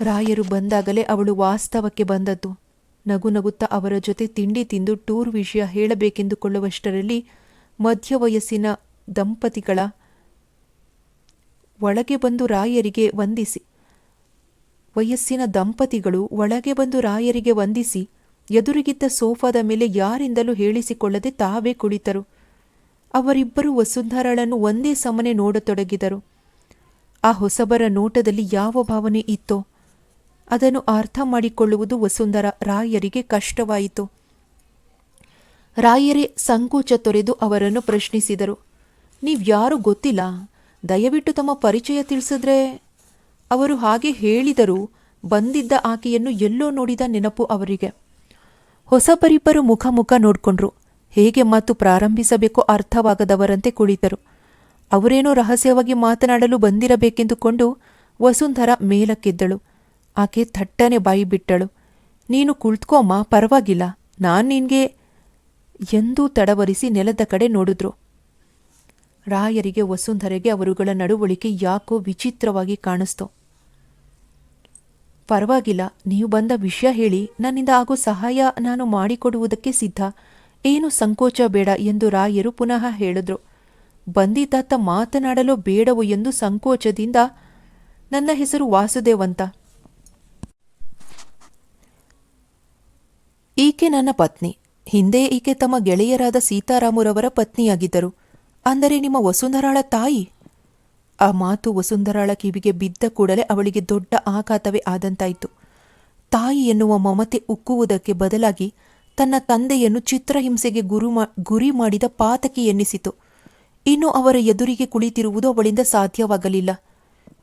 ರಾಯರು ಬಂದಾಗಲೇ ಅವಳು ವಾಸ್ತವಕ್ಕೆ ಬಂದದ್ದು. ನಗು ನಗುತ್ತಾ ಅವರ ಜೊತೆ ತಿಂಡಿ ತಿಂದು ಟೂರ್ ವಿಷಯ ಹೇಳಬೇಕೆಂದುಕೊಳ್ಳುವಷ್ಟರಲ್ಲಿ ಮಧ್ಯ ವಯಸ್ಸಿನ ದಂಪತಿಗಳ ಒಳಗೆ ಬಂದು ರಾಯರಿಗೆ ವಂದಿಸಿ. ವಯಸ್ಸಿನ ದಂಪತಿಗಳು ಒಳಗೆ ಬಂದು ರಾಯರಿಗೆ ವಂದಿಸಿ. ಎದುರಿಗಿದ್ದ ಸೋಫಾದ ಮೇಲೆ ಯಾರಿಂದಲೂ ಹೇಳಿಸಿಕೊಳ್ಳದೆ ತಾವೇ ಕುಳಿತರು. ಅವರಿಬ್ಬರು ವಸುಂಧರಳನ್ನು ಒಂದೇ ಸಮನೆ ನೋಡತೊಡಗಿದರು. ಆ ಹೊಸಬರ ನೋಟದಲ್ಲಿ ಯಾವ ಭಾವನೆ ಇತ್ತೋ, ಅದನ್ನು ಅರ್ಥ ಮಾಡಿಕೊಳ್ಳುವುದು ವಸುಂಧರ ರಾಯರಿಗೆ ಕಷ್ಟವಾಯಿತು. ರಾಯರೇ ಸಂಕೋಚ ತೊರೆದು ಅವರನ್ನು ಪ್ರಶ್ನಿಸಿದರು. ನೀವ್ಯಾರು ಗೊತ್ತಿಲ್ಲ? ದಯವಿಟ್ಟು ತಮ್ಮ ಪರಿಚಯ ತಿಳಿಸಿದ್ರೆ? ಅವರು ಹಾಗೆ ಹೇಳಿದರೂ ಬಂದಿದ್ದ ಆಕೆಯನ್ನು ಎಲ್ಲೋ ನೋಡಿದ ನೆನಪು ಅವರಿಗೆ. ಹೊಸಬರಿಬ್ಬರು ಮುಖ ಮುಖ ನೋಡ್ಕೊಂಡ್ರು. ಹೇಗೆ ಮಾತು ಪ್ರಾರಂಭಿಸಬೇಕೋ ಅರ್ಥವಾಗದವರಂತೆ ಕುಳಿತರು. ಅವರೇನೋ ರಹಸ್ಯವಾಗಿ ಮಾತನಾಡಲು ಬಂದಿರಬೇಕೆಂದುಕೊಂಡು ವಸುಂಧರ ಮೇಲಕ್ಕೆದ್ದಳು. ಆಕೆ ಥಟ್ಟನೆ ಬಾಯಿ ಬಿಟ್ಟಳು. ನೀನು ಕುಳಿತ್ಕೋಮ್ಮ, ಪರವಾಗಿಲ್ಲ. ನಾನು ನಿನ್ಗೆ ಎಂದೂ ತಡವರಿಸಿ ನೆಲದ ಕಡೆ ನೋಡಿದ್ರು. ರಾಯರಿಗೆ, ವಸುಂಧರೆಗೆ ಅವರುಗಳ ನಡುವಳಿಕೆ ಯಾಕೋ ವಿಚಿತ್ರವಾಗಿ ಕಾಣಿಸ್ತು. ಪರವಾಗಿಲ್ಲ, ನೀವು ಬಂದ ವಿಷಯ ಹೇಳಿ, ನನ್ನಿಂದ ಆಗೋ ಸಹಾಯ ನಾನು ಮಾಡಿಕೊಡುವುದಕ್ಕೆ ಸಿದ್ಧ. ಏನು ಸಂಕೋಚ ಬೇಡ ಎಂದು ರಾಯರು ಪುನಃ ಹೇಳಿದ್ರು. ಬಂದಿದ್ದಾತ ಮಾತನಾಡಲು ಬೇಡವು ಎಂದು ಸಂಕೋಚದಿಂದ, ನನ್ನ ಹೆಸರು ವಾಸುದೇವಂತ ಈಕೆ ನನ್ನ ಪತ್ನಿ. ಹಿಂದೆ ಈಕೆ ತಮ್ಮ ಗೆಳೆಯರಾದ ಸೀತಾರಾಮುರವರ ಪತ್ನಿಯಾಗಿದ್ದರು. ಅಂದರೆ ನಿಮ್ಮ ವಸುಂಧರಾಳ ತಾಯಿ? ಆ ಮಾತು ವಸುಂಧರಾಳ ಕಿವಿಗೆ ಬಿದ್ದ ಕೂಡಲೇ ಅವಳಿಗೆ ದೊಡ್ಡ ಆಘಾತವೇ ಆದಂತಾಯಿತು. ತಾಯಿ ಎನ್ನುವ ಮಮತೆ ಉಕ್ಕುವುದಕ್ಕೆ ಬದಲಾಗಿ ತನ್ನ ತಂದೆಯನ್ನು ಚಿತ್ರಹಿಂಸೆಗೆ ಗುರು ಗುರಿ ಮಾಡಿದ ಪಾತಕಿ ಎನ್ನಿಸಿತು. ಇನ್ನು ಅವರ ಎದುರಿಗೆ ಕುಳಿತಿರುವುದು ಅವಳಿಂದ ಸಾಧ್ಯವಾಗಲಿಲ್ಲ.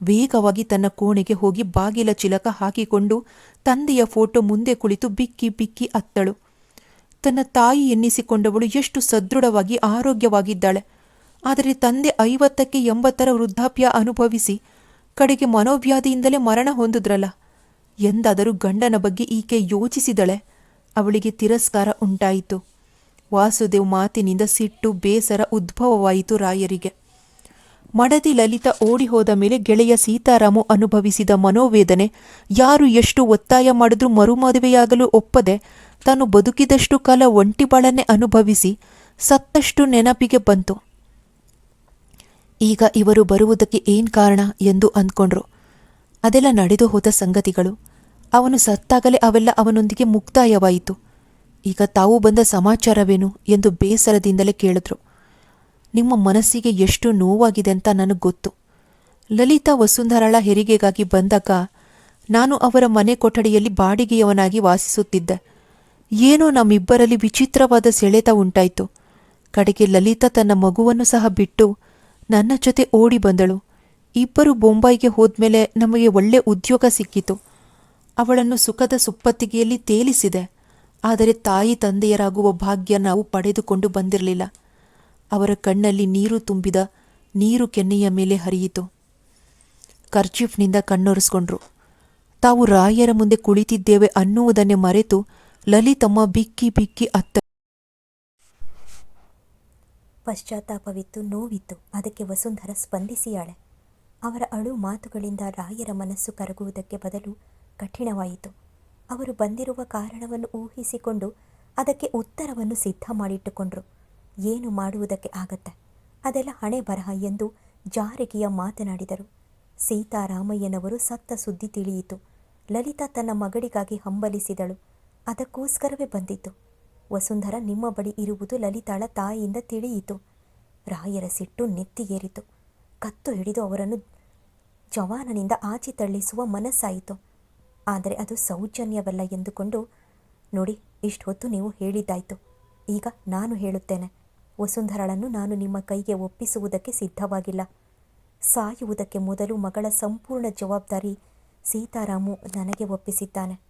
ವೇಗವಾಗಿ ತನ್ನ ಕೋಣೆಗೆ ಹೋಗಿ ಬಾಗಿಲ ಚಿಲಕ ಹಾಕಿಕೊಂಡು ತಂದೆಯ ಫೋಟೋ ಮುಂದೆ ಕುಳಿತು ಬಿಕ್ಕಿ ಬಿಕ್ಕಿ ಅತ್ತಳು. ತನ್ನ ತಾಯಿ ಎನ್ನಿಸಿಕೊಂಡವಳು ಎಷ್ಟು ಸದೃಢವಾಗಿ, ಆರೋಗ್ಯವಾಗಿದ್ದಾಳೆ. ಆದರೆ ತಂದೆ ಐವತ್ತಕ್ಕೆ ಎಂಬತ್ತರ ವೃದ್ಧಾಪ್ಯ ಅನುಭವಿಸಿ ಕಡೆಗೆ ಮನೋವ್ಯಾಧಿಯಿಂದಲೇ ಮರಣ ಹೊಂದಿದ್ರಲ್ಲ. ಎಂದಾದರೂ ಗಂಡನ ಬಗ್ಗೆ ಈಕೆ ಯೋಚಿಸಿದಳೆ. ಅವಳಿಗೆ ತಿರಸ್ಕಾರ ಉಂಟಾಯಿತು. ವಾಸುದೇವ್ ಮಾತಿನಿಂದ ಸಿಟ್ಟು, ಬೇಸರ ಉದ್ಭವವಾಯಿತು ರಾಯರಿಗೆ. ಮಡದಿ ಲಲಿತ ಓಡಿ ಹೋದ ಮೇಲೆ ಗೆಳೆಯ ಸೀತಾರಾಮು ಅನುಭವಿಸಿದ ಮನೋವೇದನೆ ಯಾರು ಎಷ್ಟು ಒತ್ತಾಯ ಮಾಡಿದ್ರೂ ಮರುಮದುವೆಯಾಗಲು ಒಪ್ಪದೆ ತಾನು ಬದುಕಿದಷ್ಟು ಕಾಲ ಒಂಟಿ ಅನುಭವಿಸಿ ಸತ್ತಷ್ಟು ನೆನಪಿಗೆ ಬಂತು. ಈಗ ಇವರು ಬರುವುದಕ್ಕೆ ಏನ್ ಕಾರಣ ಎಂದು ಅಂದ್ಕೊಂಡ್ರು. ಅದೆಲ್ಲ ನಡೆದು ಹೋದ ಸಂಗತಿಗಳು. ಅವನು ಸತ್ತಾಗಲೇ ಅವೆಲ್ಲ ಅವನೊಂದಿಗೆ ಮುಕ್ತಾಯವಾಯಿತು. ಈಗ ತಾವು ಬಂದ ಸಮಾಚಾರವೇನು ಎಂದು ಬೇಸರದಿಂದಲೇ ಕೇಳಿದ್ರು. ನಿಮ್ಮ ಮನಸ್ಸಿಗೆ ಎಷ್ಟು ನೋವಾಗಿದೆ ಅಂತ ನನಗೆ ಗೊತ್ತು. ಲಲಿತಾ ವಸುಂಧರಾಳ ಹೆರಿಗೆಗಾಗಿ ಬಂದಾಗ ನಾನು ಅವರ ಮನೆ ಕೊಠಡಿಯಲ್ಲಿ ಬಾಡಿಗೆಯವನಾಗಿ ವಾಸಿಸುತ್ತಿದ್ದೆ. ಏನೋ ನಮ್ಮಿಬ್ಬರಲ್ಲಿ ವಿಚಿತ್ರವಾದ ಸೆಳೆತ ಉಂಟಾಯಿತು. ಕಡೆಗೆ ಲಲಿತಾ ತನ್ನ ಮಗುವನ್ನು ಸಹ ಬಿಟ್ಟು ನನ್ನ ಜೊತೆ ಓಡಿ ಬಂದಳು. ಇಬ್ಬರು ಬೊಂಬಾಯಿಗೆ ಹೋದ್ಮೇಲೆ ನಮಗೆ ಒಳ್ಳೆ ಉದ್ಯೋಗ ಸಿಕ್ಕಿತು. ಅವಳನ್ನು ಸುಖದ ಸುಪ್ಪತ್ತಿಗೆಯಲ್ಲಿ ತೇಲಿಸಿದೆ. ಆದರೆ ತಾಯಿ ತಂದೆಯರಾಗುವ ಭಾಗ್ಯ ನಾವು ಪಡೆದುಕೊಂಡು ಬಂದಿರಲಿಲ್ಲ. ಅವರ ಕಣ್ಣಲ್ಲಿ ನೀರು ತುಂಬಿದ, ನೀರು ಕೆನ್ನೆಯ ಮೇಲೆ ಹರಿಯಿತು. ಕರ್ಚೀಫ್ನಿಂದ ಕಣ್ಣೊರೆಸ್ಕೊಂಡ್ರು. ತಾವು ರಾಯರ ಮುಂದೆ ಕುಳಿತಿದ್ದೇವೆ ಅನ್ನುವುದನ್ನೇ ಮರೆತು ಲಲಿತಮ್ಮ ಬಿಕ್ಕಿ ಬಿಕ್ಕಿ ಅತ್ತ ಪಶ್ಚಾತ್ತಾಪವಿತ್ತು, ನೋವಿತ್ತು. ಅದಕ್ಕೆ ವಸುಂಧರ ಸ್ಪಂದಿಸಿಯಾಳೆ. ಅವರ ಅಳು ಮಾತುಗಳಿಂದ ರಾಯರ ಮನಸ್ಸು ಕರಗುವುದಕ್ಕೆ ಬದಲು ಕಠಿಣವಾಯಿತು. ಅವರು ಬಂದಿರುವ ಕಾರಣವನ್ನು ಊಹಿಸಿಕೊಂಡು ಅದಕ್ಕೆ ಉತ್ತರವನ್ನು ಸಿದ್ಧ ಮಾಡಿಟ್ಟುಕೊಂಡ್ರು. ಏನು ಮಾಡುವುದಕ್ಕೆ ಆಗತ್ತೆ? ಅದೆಲ್ಲ ಹಣೆ ಬರಹ ಎಂದು ಜಾರಕಿಯ ಮಾತನಾಡಿದರು. ಸೀತಾರಾಮಯ್ಯನವರು ಸತ್ತ ಸುದ್ದಿ ತಿಳಿಯಿತು. ಲಲಿತಾ ತನ್ನ ಮಗಳಿಗಾಗಿ ಹಂಬಲಿಸಿದಳು. ಅದಕ್ಕೋಸ್ಕರವೇ ಬಂದಿತ್ತು. ವಸುಂಧರ ನಿಮ್ಮ ಬಳಿ ಇರುವುದು ಲಲಿತಾಳ ತಾಯಿಯಿಂದ ತಿಳಿಯಿತು. ರಾಯರ ಸಿಟ್ಟು ನೆತ್ತಿಗೇರಿತು. ಕತ್ತು ಹಿಡಿದು ಅವರನ್ನು ಜವಾನನಿಂದ ಆಚೆ ತಳ್ಳಿಸುವ ಮನಸ್ಸಾಯಿತು. ಆದರೆ ಅದು ಸೌಜನ್ಯವಲ್ಲ ಎಂದುಕೊಂಡು, ನೋಡಿ ಇಷ್ಟೊತ್ತು ನೀವು ಹೇಳಿದ್ದಾಯಿತು. ಈಗ ನಾನು ಹೇಳುತ್ತೇನೆ. ವಸುಂಧರಳನ್ನು ನಾನು ನಿಮ್ಮ ಕೈಗೆ ಒಪ್ಪಿಸುವುದಕ್ಕೆ ಸಿದ್ಧವಾಗಿಲ್ಲ. ಸಾಯುವುದಕ್ಕೆ ಮೊದಲು ಮಗಳ ಸಂಪೂರ್ಣ ಜವಾಬ್ದಾರಿ ಸೀತಾರಾಮು ನನಗೆ ಒಪ್ಪಿಸಿದ್ದಾನೆ.